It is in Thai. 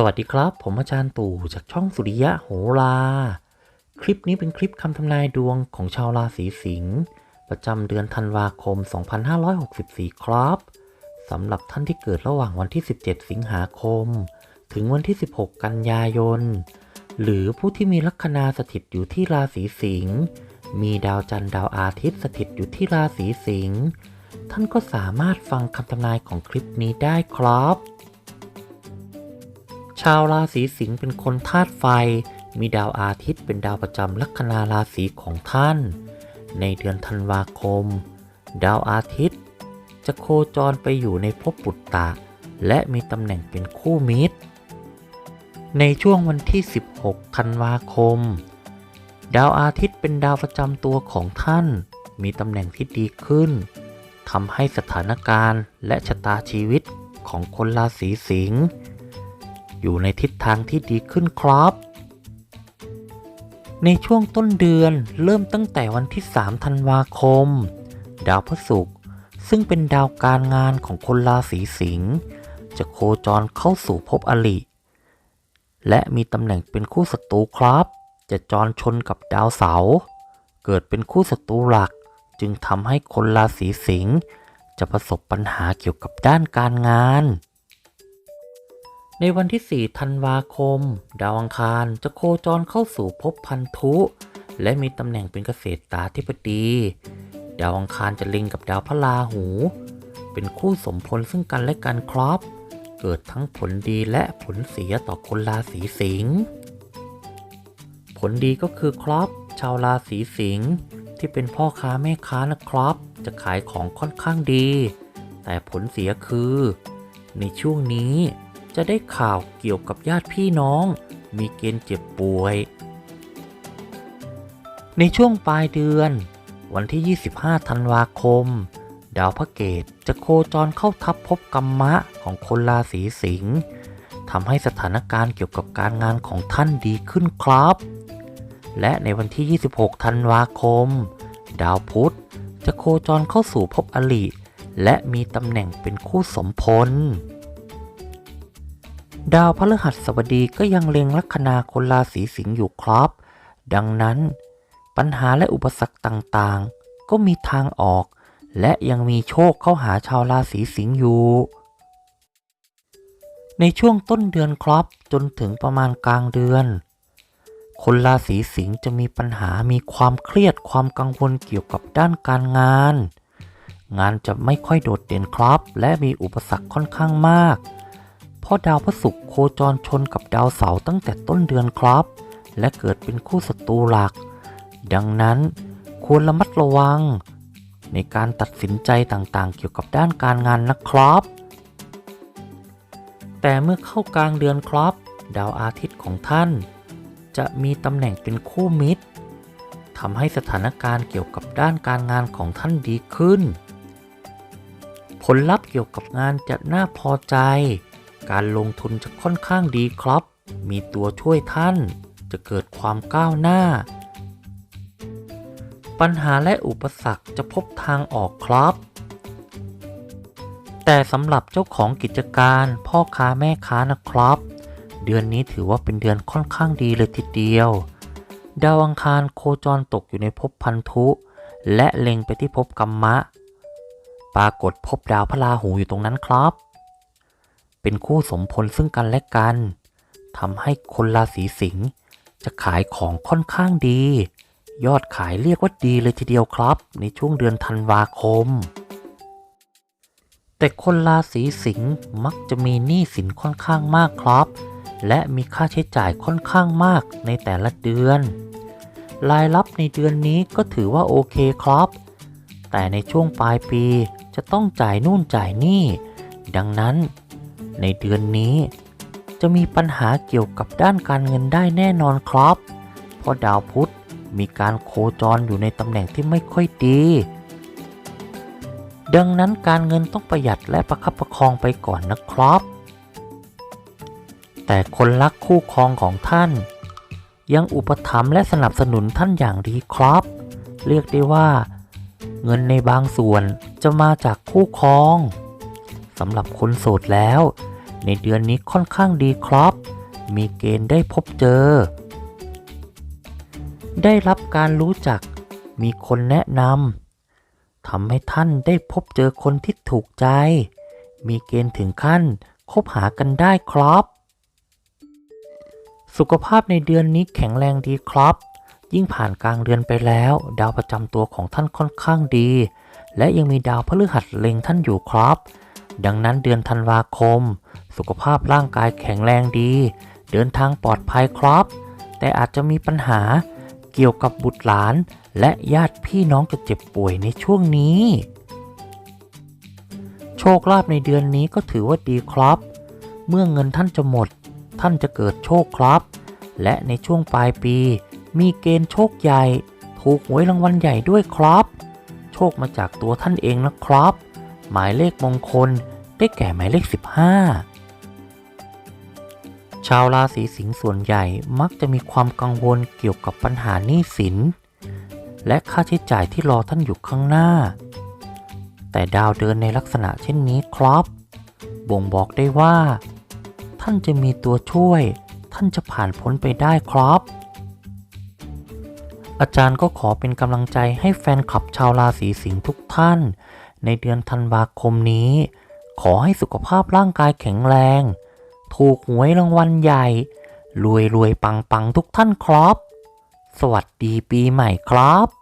สวัสดีครับ ผมอาจารย์ตู่จากช่องสุริยะโหรา คลิปนี้เป็นคลิปคำทำนายดวงของชาวราศีสิงห์ประจำเดือนธันวาคม 2564 ครับสำหรับท่านที่เกิดระหว่างวันที่ 17 สิงหาคม ถึงวันที่ 16 กันยายน หรือผู้ที่มีลัคนาสถิตอยู่ที่ราศีสิงห์มีดาวจันทร์ดาวอาทิตย์สถิตอยู่ที่ราศีสิงห์ท่านก็สามารถฟังคำทำนายของคลิปนี้ได้ครับาวราศีสิงห์เป็นคนธาตุไฟ มีดาวอาทิตย์เป็นดาวประจำลัคนาราศีของท่าน ในเดือนธันวาคม ดาวอาทิตย์ จะโคจรไปอยู่ในภพปุตตะ และมีตำแหน่งเป็นคู่มิตร ในช่วงวันที่ 16 ธันวาคม ดาวอาทิตย์เป็นดาวประจำตัวของท่าน มีตำแหน่งที่ดีขึ้นทำให้สถานการณ์และชะตาชีวิตของคนราศีสิงห์ อยู่ในทิศทางที่ดีขึ้นครับ ในช่วงต้นเดือนเริ่มตั้งแต่วันที่ 3 ธันวาคม ดาวพฤหัสซึ่งเป็นดาวการงานของคนราศีสิงห์จะโคจรเข้าสู่ภพอลิและมีตำแหน่งเป็นคู่ศัตรูครับ จะจรชนกับดาวเสาร์เกิดเป็นคู่ศัตรูหลัก จึงทำให้คนราศีสิงห์จะประสบปัญหาเกี่ยวกับด้านการงาน ในวันที่ 4 ธันวาคม ดาวอังคารจะโคจรเข้าสู่ภพพันธุ และมีตำแหน่งเป็นเกษตรตาธิบดี ดาวอังคารจะเล็งกับดาวพระราหู เป็นคู่สมพลซึ่งกันและกันครับ เกิดทั้งผลดีและผลเสียต่อคนราศีสิงห์ผลดีก็คือครับชาวราศีสิงห์ที่เป็นพ่อค้าแม่ค้านะครับ จะขายของค่อนข้างดี แต่ผลเสียคือ ในช่วงนี้ จะได้ข่าวเกี่ยวกับญาติพี่น้อง มีเกณฑ์เจ็บป่วย ในช่วงปลายเดือน วันที่ 25 ธันวาคม ดาวพระเกตจะโคจรเข้าทับภพกรรมะของคนราศีสิงห์ทำให้สถานการณ์เกี่ยวกับการงานของท่านดีขึ้นครับ และในวันที่ 26 ธันวาคม ดาวพุธจะโคจรเข้าสู่ภพอลิและมีตำแหน่งเป็นคู่สมพล ดาวพฤหัสบดีก็ยังเล็งลัคนาคนราศีสิงห์อยู่ครับ ดังนั้น ปัญหาและอุปสรรคต่างๆ ก็มีทางออก และยังมีโชคเข้าหาชาวราศีสิงห์อยู่ ในช่วงต้นเดือนครับจนถึงประมาณกลางเดือน คนราศีสิงห์จะมีปัญหามีความเครียดความกังวลเกี่ยวกับด้านการงาน งานจะไม่ค่อยโดดเด่นครับ และมีอุปสรรคค่อนข้างมาก ราะดาวพฤหัสโคจรชนกับดาวเสาร์ตั้งแต่ต้นเดือนครับ และเกิดเป็นคู่ศัตรูหลัก ดังนั้นควรระมัดระวัง ในการตัดสินใจต่างๆ เกี่ยวกับด้านการงานนะครับ แต่เมื่อเข้ากลางเดือนครับ ดาวอาทิตย์ของท่าน จะมีตำแหน่งเป็นคู่มิตรทำให้สถานการณ์เกี่ยวกับด้านการงานของท่านดีขึ้น ผลลัพธ์เกี่ยวกับงานจะน่าพอใจ การลงทุนจะค่อนข้างดีครับ มีตัวช่วยท่านจะเกิดความก้าวหน้า ปัญหาและอุปสรรคจะพบทางออกครับ แต่สำหรับเจ้าของกิจการพ่อค้าแม่ค้านะครับ เดือนนี้ถือว่าเป็นเดือนค่อนข้างดีเลยทีเดียว ดาวอังคารโคจรตกอยู่ในภพพันธุ และเล็งไปที่ภพกรรมะ ปรากฏพบดาวพระราหูอยู่ตรงนั้นครับ เป็นคู่สมพลซึ่งกันและกันทำให้คนราศีสิงห์จะขายของค่อนข้างดี ยอดขายเรียกว่าดีเลยทีเดียวครับ ในช่วงเดือนธันวาคม แต่คนราศีสิงห์มักจะมีหนี้สินค่อนข้างมากครับ และมีค่าใช้จ่ายค่อนข้างมากในแต่ละเดือน รายรับในเดือนนี้ก็ถือว่าโอเคครับ แต่ในช่วงปลายปีจะต้องจ่ายนู่นจ่ายนี่ ดังนั้น ในเดือนนี้ จะมีปัญหาเกี่ยวกับด้านการเงินได้แน่นอนครับ เพราะดาวพุธมีการโคจรอยู่ในตำแหน่งที่ไม่ค่อยดี ดังนั้นการเงินต้องประหยัดและประคับประคองไปก่อนนะครับ แต่คนรักคู่ครองของท่าน ยังอุปถัมภ์และสนับสนุนท่านอย่างดีครับ เรียกได้ว่า เงินในบางส่วนจะมาจากคู่ครองสำหรับคนโสดแล้ว ในเดือนนี้ค่อนข้างดีครับ มีเกณฑ์ได้พบเจอ ได้รับการรู้จัก มีคนแนะนำทำให้ท่านได้พบเจอคนที่ถูกใจ มีเกณฑ์ถึงขั้นคบหากันได้ครับ สุขภาพในเดือนนี้แข็งแรงดีครับ ยิ่งผ่านกลางเดือนไปแล้ว ดาวประจำตัวของท่านค่อนข้างดี และยังมีดาวพฤหัสเล็งท่านอยู่ครับ ดังนั้นเดือนธันวาคม สุขภาพร่างกายแข็งแรงดี เดินทางปลอดภัยครับ แต่อาจจะมีปัญหาเกี่ยวกับบุตรหลาน และญาติพี่น้องจะเจ็บป่วยในช่วงนี้ โชคลาภในเดือนนี้ก็ถือว่าดีครับ เมื่อเงินท่านจะหมด ท่านจะเกิดโชคครับ และในช่วงปลายปี มีเกณฑ์โชคใหญ่ ถูกหวยรางวัลใหญ่ด้วยครับ โชคมาจากตัวท่านเองนะครับ หมายเลขมงคลได้แก่หมายเลข 15 ชาวราศีสิงห์ส่วนใหญ่มักจะมีความกังวลเกี่ยวกับปัญหาหนี้สิน และค่าใช้จ่ายที่รอท่านอยู่ข้างหน้า แต่ดาวเดินในลักษณะเช่นนี้ครับ บ่งบอกได้ว่า ท่านจะมีตัวช่วย ท่านจะผ่านพ้นไปได้ครับ อาจารย์ก็ขอเป็นกำลังใจให้แฟนคลับชาวราศีสิงห์ทุกท่าน ในเดือนธันวาคมนี้ ขอให้สุขภาพร่างกายแข็งแรง ถูกหวยรางวัลใหญ่ รวยรวยปังปังทุกท่านครับ สวัสดีปีใหม่ครับ